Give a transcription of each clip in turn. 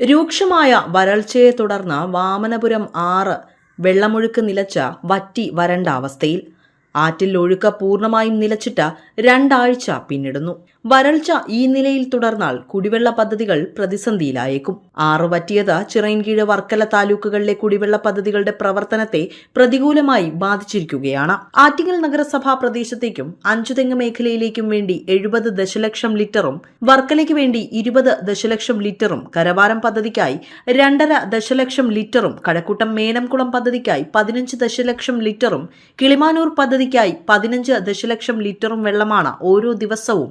രൂക്ഷമായ വരൾച്ചയെ തുടർന്ന് വാമനപുരം ആറ് വെള്ളമൊഴുക്ക് നിലച്ച വറ്റി വരണ്ട അവസ്ഥയിൽ ആറ്റിൽ ഒഴുക്ക പൂർണമായും നിലച്ചിട്ട് രണ്ടാഴ്ച പിന്നിടുന്നു. വരൾച്ച ഈ നിലയിൽ തുടർന്നാൽ കുടിവെള്ള പദ്ധതികൾ പ്രതിസന്ധിയിലായേക്കും. ആറ് പറ്റിയത് ചിറയൻകീഴ് വർക്കല താലൂക്കുകളിലെ കുടിവെള്ള പദ്ധതികളുടെ പ്രവർത്തനത്തെ പ്രതികൂലമായി ബാധിച്ചിരിക്കുകയാണ്. ആറ്റിങ്ങൽ നഗരസഭാ പ്രദേശത്തേക്കും അഞ്ചുതെങ്ങ് മേഖലയിലേക്കും വേണ്ടി എഴുപത് ദശലക്ഷം ലിറ്ററും വർക്കലയ്ക്ക് വേണ്ടി ഇരുപത് ദശലക്ഷം ലിറ്ററും കരവാരം പദ്ധതിക്കായി രണ്ടര ദശലക്ഷം ലിറ്ററും കഴക്കൂട്ടം മേനംകുളം പദ്ധതിക്കായി പതിനഞ്ച് ദശലക്ഷം ലിറ്ററും കിളിമാനൂർ പദ്ധതിക്കായി പതിനഞ്ച് ദശലക്ഷം ലിറ്ററും വെള്ളമാണ് ഓരോ ദിവസവും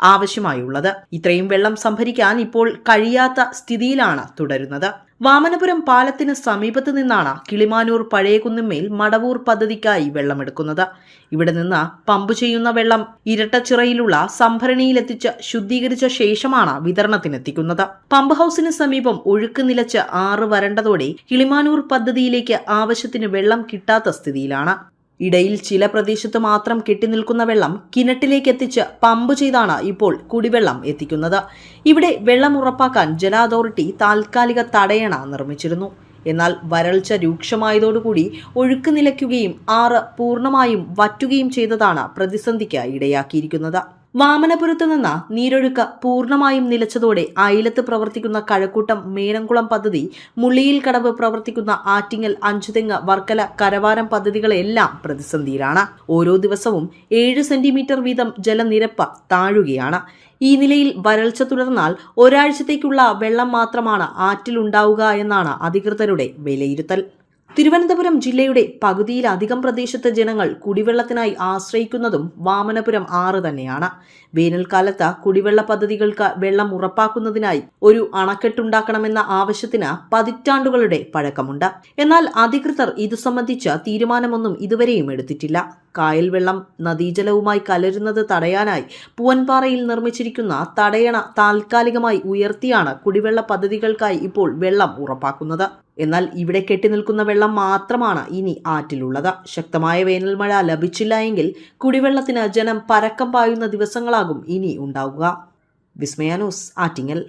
ആവശ്യമായുള്ളത്. ഇത്രയും വെള്ളം സംഭരിക്കാൻ ഇപ്പോൾ കഴിയാത്ത സ്ഥിതിയിലാണ് തുടരുന്നത്. വാമനപുരം പാലത്തിന് സമീപത്ത് നിന്നാണ് കിളിമാനൂർ പഴയകുന്നുമേൽ മടവൂർ പദ്ധതിക്കായി വെള്ളമെടുക്കുന്നത്. ഇവിടെ നിന്ന് പമ്പ് ചെയ്യുന്ന വെള്ളം ഇരട്ടച്ചിറയിലുള്ള സംഭരണിയിലെത്തിച്ച് ശുദ്ധീകരിച്ച ശേഷമാണ് വിതരണത്തിനെത്തിക്കുന്നത്. പമ്പ് ഹൌസിന് സമീപം ഒഴുക്ക് നിലച്ച് ആറ് വരണ്ടതോടെ കിളിമാനൂർ പദ്ധതിയിലേക്ക് ആവശ്യത്തിന് വെള്ളം കിട്ടാത്ത സ്ഥിതിയിലാണ്. ഇടയിൽ ചില പ്രദേശത്ത് മാത്രം കെട്ടിനിൽക്കുന്ന വെള്ളം കിണറ്റിലേക്ക് എത്തിച്ച് പമ്പ് ചെയ്താണ് ഇപ്പോൾ കുടിവെള്ളം എത്തിക്കുന്നത്. ഇവിടെ വെള്ളം ഉറപ്പാക്കാൻ ജല അതോറിറ്റി താൽക്കാലിക തടയണ നിർമ്മിച്ചിരുന്നു. എന്നാൽ വരൾച്ച രൂക്ഷമായതോടുകൂടി ഒഴുക്ക് നിലയ്ക്കുകയും ആറ് പൂർണമായും വറ്റുകയും ചെയ്തതാണ് പ്രതിസന്ധിക്ക് ഇടയാക്കിയിരിക്കുന്നത്. വാമനപുരത്ത് നിന്ന് നീരൊഴുക്ക് പൂർണമായും നിലച്ചതോടെ അയലത്ത് പ്രവർത്തിക്കുന്ന കഴക്കൂട്ടം മേനംകുളം പദ്ധതി മുള്ളിയിൽ കടവ് പ്രവർത്തിക്കുന്ന ആറ്റിങ്ങൽ അഞ്ചുതെങ്ങ് വർക്കല കരവാരം പദ്ധതികളെല്ലാം പ്രതിസന്ധിയിലാണ്. ഓരോ ദിവസവും ഏഴ് സെന്റിമീറ്റർ വീതം ജലനിരപ്പ് താഴുകയാണ്. ഈ നിലയിൽ വരൾച്ച തുടർന്നാൽ ഒരാഴ്ചത്തേക്കുള്ള വെള്ളം മാത്രമാണ് ആറ്റിലുണ്ടാവുക എന്നാണ് അധികൃതരുടെ വിലയിരുത്തൽ. തിരുവനന്തപുരം ജില്ലയുടെ പകുതിയിലധികം പ്രദേശത്തെ ജനങ്ങൾ കുടിവെള്ളത്തിനായി ആശ്രയിക്കുന്നതും വാമനപുരം ആറ് തന്നെയാണ്. വേനൽക്കാലത്ത് കുടിവെള്ള പദ്ധതികൾക്ക് വെള്ളം ഉറപ്പാക്കുന്നതിനായി ഒരു അണക്കെട്ടുണ്ടാക്കണമെന്ന ആവശ്യത്തിന് പതിറ്റാണ്ടുകളുടെ പഴക്കമുണ്ട്. എന്നാൽ അധികൃതർ ഇതു സംബന്ധിച്ച് തീരുമാനമൊന്നും ഇതുവരെയും എടുത്തിട്ടില്ല. കായൽ വെള്ളം നദീജലവുമായി കലരുന്നത് തടയാനായി പൂവൻപാറയിൽ നിർമ്മിച്ചിരിക്കുന്ന തടയണ താൽക്കാലികമായി ഉയർത്തിയാണ് കുടിവെള്ള പദ്ധതികൾക്കായി ഇപ്പോൾ വെള്ളം ഉറപ്പാക്കുന്നത്. എന്നാൽ ഇവിടെ കെട്ടിനിൽക്കുന്ന വെള്ളം മാത്രമാണ് ഇനി ആറ്റിലുള്ളത്. ശക്തമായ വേനൽ മഴ ലഭിച്ചില്ല എങ്കിൽ കുടിവെള്ളത്തിന് ജനം പരക്കം പായുന്ന ദിവസങ്ങളാകും ഇനി ഉണ്ടാവുക. വിസ്മയാനൂസ് ആറ്റിങ്ങൽ.